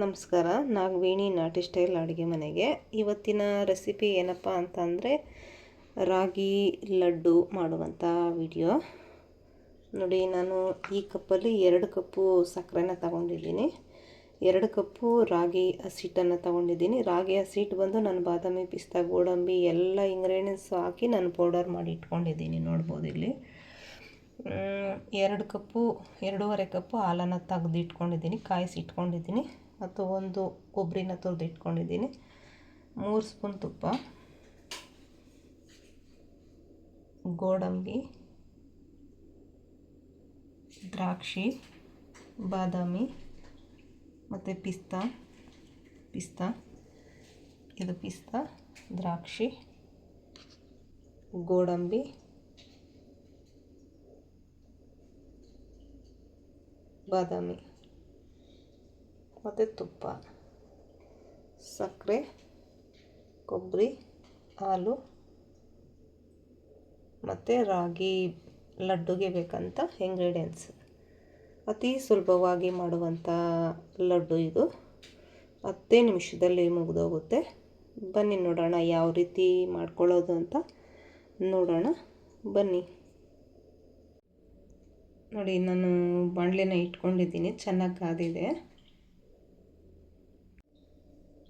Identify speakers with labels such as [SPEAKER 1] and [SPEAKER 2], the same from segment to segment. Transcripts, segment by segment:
[SPEAKER 1] ನಮಸ್ಕಾರ ನಾಗವೇಣಿ ನಾಟಿ ಸ್ಟೈಲ್ ಅಡುಗೆ ಮನೆಗೆ. ಇವತ್ತಿನ ರೆಸಿಪಿ ಏನಪ್ಪ ಅಂತಂದರೆ ರಾಗಿ ಲಡ್ಡು ಮಾಡುವಂಥ ವಿಡಿಯೋ. ನೋಡಿ, ನಾನು ಈ ಕಪ್ಪಲ್ಲಿ ಎರಡು ಕಪ್ಪು ಸಕ್ಕರೆನ ತಗೊಂಡಿದ್ದೀನಿ. ಎರಡು ಕಪ್ಪು ರಾಗಿ ಹಸಿಟ್ಟನ್ನು ತಗೊಂಡಿದ್ದೀನಿ. ರಾಗಿ ಹಸಿಟ್ಟು ಬಂದು ನಾನು ಬಾದಾಮಿ ಪಿಸ್ತಾ, ಗೋಡಂಬಿ ಎಲ್ಲ ಇಂಗ್ರೀಡಿಯೆಂಟ್ಸ್ ಹಾಕಿ ನಾನು ಪೌಡರ್ ಮಾಡಿ ಇಟ್ಕೊಂಡಿದ್ದೀನಿ ನೋಡ್ಬೋದು ಇಲ್ಲಿ. ಎರಡು ಕಪ್ಪು, ಎರಡೂವರೆ ಕಪ್ಪು ಹಾಲನ್ನು ತೆಗೆದು ಇಟ್ಕೊಂಡಿದ್ದೀನಿ ಕಾಯಿಸಿ ಇಟ್ಕೊಂಡಿದ್ದೀನಿ ಮತ್ತು ಒಂದು ಕೊಬ್ಬರಿನ ತುರಿದು ಇಟ್ಕೊಂಡಿದ್ದೀನಿ. ಮೂರು ಸ್ಪೂನ್ ತುಪ್ಪ, ಗೋಡಂಬಿ, ದ್ರಾಕ್ಷಿ, ಬಾದಾಮಿ ಮತ್ತು ಪಿಸ್ತಾ ಪಿಸ್ತಾ, ಇದು ಪಿಸ್ತಾ, ದ್ರಾಕ್ಷಿ, ಗೋಡಂಬಿ, ಬಾದಾಮಿ. ಮತ್ತು ತುಪ್ಪ, ಸಕ್ಕರೆ, ಕೊಬ್ಬರಿ, ಹಾಲು ಮತ್ತು ರಾಗಿ ಲಡ್ಡುಗೆ ಬೇಕಂತ ಇಂಗ್ರೀಡಿಯೆಂಟ್ಸ್ ಅತಿ ಸುಲಭವಾಗಿ ಮಾಡುವಂಥ ಲಡ್ಡು ಇದು. ಹತ್ತೇ ನಿಮಿಷದಲ್ಲಿ ಮುಗಿದೋಗುತ್ತೆ. ಬನ್ನಿ ನೋಡೋಣ ಯಾವ ರೀತಿ ಮಾಡ್ಕೊಳ್ಳೋದು ಅಂತ ನೋಡೋಣ. ಬನ್ನಿ. ನೋಡಿ, ನಾನು ಬಾಣಲೆನ ಇಟ್ಕೊಂಡಿದ್ದೀನಿ. ಚೆನ್ನಾಗಿ ಕಾದಿದೆ.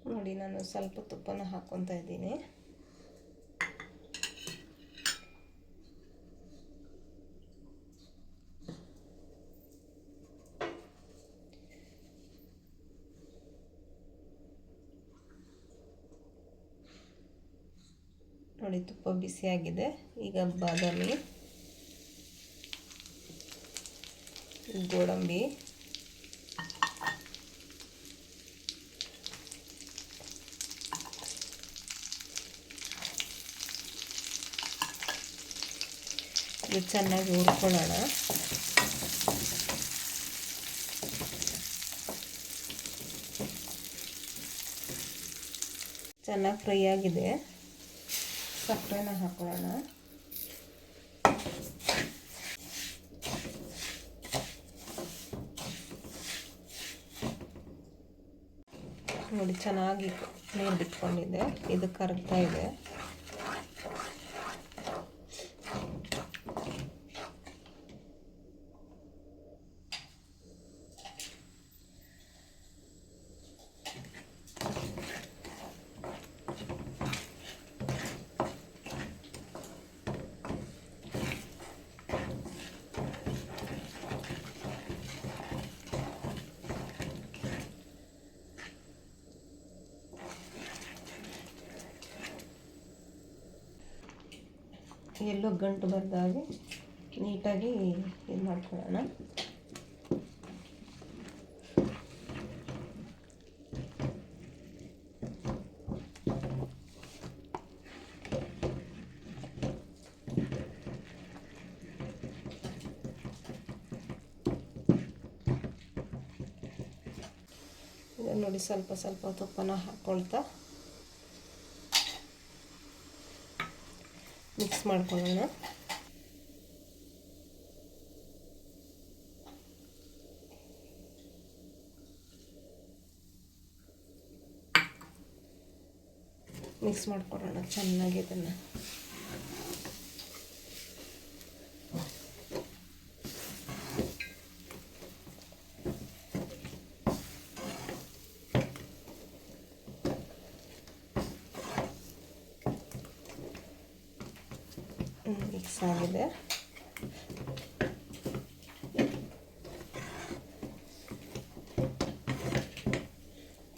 [SPEAKER 1] ನೋಡಿ ನಾನು ಸ್ವಲ್ಪ ತುಪ್ಪನ ಹಾಕ್ಕೊತಾ ಇದ್ದೀನಿ. ನೋಡಿ ತುಪ್ಪ ಬಿಸಿಯಾಗಿದೆ ಈಗ ಬಾದಾಮಿ ಗೋಡಂಬಿ. ಇದು ಚೆನ್ನಾಗಿ ಹುರ್ಕೊಳ್ಳೋಣ. ಚೆನ್ನಾಗಿ ಫ್ರೈ ಆಗಿದೆ. ಸಕ್ಕರೆನ ಹಾಕೊಳ್ಳೋಣ. ನೋಡಿ, ಚೆನ್ನಾಗಿ ನೀರು ಬಿಟ್ಕೊಂಡಿದೆ. ಇದು ಕರಗ್ತಾ ಇದೆ. ಎಲ್ಲೋ ಗಂಟು ಬರ್ದಾಗೆ ನೀಟಾಗಿ ಇದು ಮಾಡ್ಕೊಳ್ಳೋಣ. ನೋಡಿ ಸ್ವಲ್ಪ ಸ್ವಲ್ಪ ತುಪ್ಪನ ಹಾಕ್ಕೊಳ್ತಾ ಮಿಕ್ಸ್ ಮಾಡ್ಕೊಳ್ಳೋಣ. ಮಿಕ್ಸ್ ಮಾಡ್ಕೊಳ್ಳೋಣ. ಚೆನ್ನಾಗಿ ಇದನ್ನು. ಮಿಕ್ಸ್ ಆಗಿದೆ.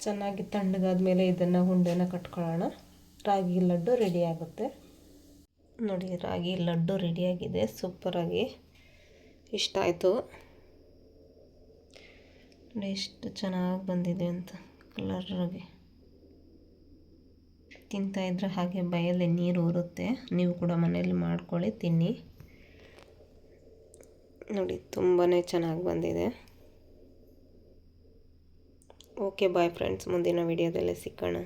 [SPEAKER 1] ಚೆನ್ನಾಗಿ ತಣ್ಣಗಾದ ಮೇಲೆ ಇದನ್ನು ಉಂಡೆನ ಕಟ್ಕೊಳ್ಳೋಣ. ರಾಗಿ ಲಡ್ಡು ರೆಡಿ ಆಗುತ್ತೆ. ನೋಡಿ, ರಾಗಿ ಲಡ್ಡು ರೆಡಿಯಾಗಿದೆ ಸೂಪರಾಗಿ ಇಷ್ಟ ಆಯಿತು. ನೋಡಿ, ಎಷ್ಟು ಚೆನ್ನಾಗಿ ಬಂದಿದೆ ಅಂತ ಕಲರಾಗಿ ತಿಂತಾಯಿದ್ರೆ ಹಾಗೆ ಬಾಯಲ್ಲಿ ನೀರು ಊರುತ್ತೆ. ನೀವು ಕೂಡ ಮನೆಯಲ್ಲಿ ಮಾಡ್ಕೊಳ್ಳಿ, ತಿನ್ನಿ. ನೋಡಿ ತುಂಬಾ ಚೆನ್ನಾಗಿ ಬಂದಿದೆ. ಓಕೆ ಬಾಯ್ ಫ್ರೆಂಡ್ಸ್ ಮುಂದಿನ ವಿಡಿಯೋದಲ್ಲೇ ಸಿಕ್ಕೋಣ